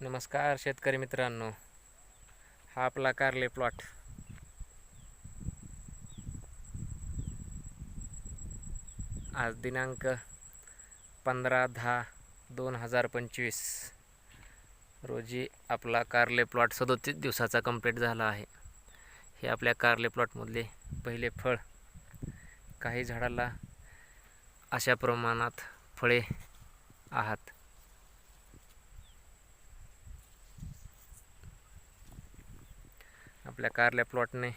नमस्कार शेतकरी मित्रांनो. हा आपला कारले प्लॉट आज दिनांक पंधरा दहा दोन हजार पंचवीस. रोजी आपला कारले प्लॉट सदोतीस दिवसाचा कंप्लीट झाला आहे. हे आपल्या कारले प्लॉटमधले पहिले फळ काही झाडाला अशा प्रमाणात फळे आहात. आपल्या कारल्या प्लॉटने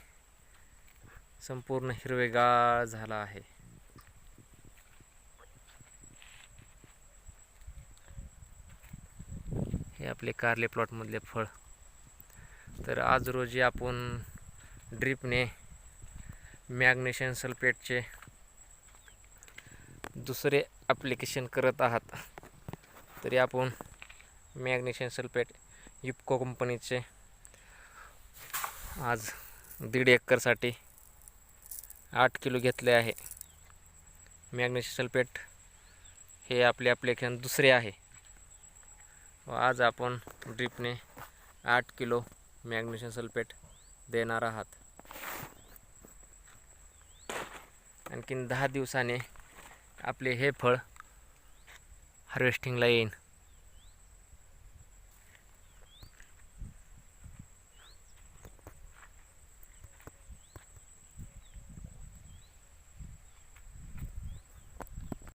संपूर्ण हिरवेगार झाला आहे. हे आपले कारले प्लॉटमधले फळ. तर आज रोजी आपण ड्रीपने मॅग्नेशियम सल्फेटचे दुसरे ॲप्लिकेशन करत आहात. तरी आपण मॅग्नेशियम सल्फेट युपको कंपनीचे आज दीड एकरसाठी आठ किलो घेतले आहे. मॅग्नेशियम सल्फेट हे आपले ॲप्लिकेशन दुसरे आहे. व आज आपण ड्रीपने आठ किलो मॅग्नेशियम सल्फेट देणार आहात. आणखीन दहा दिवसाने आपले हे फळ हार्वेस्टिंगला येईन.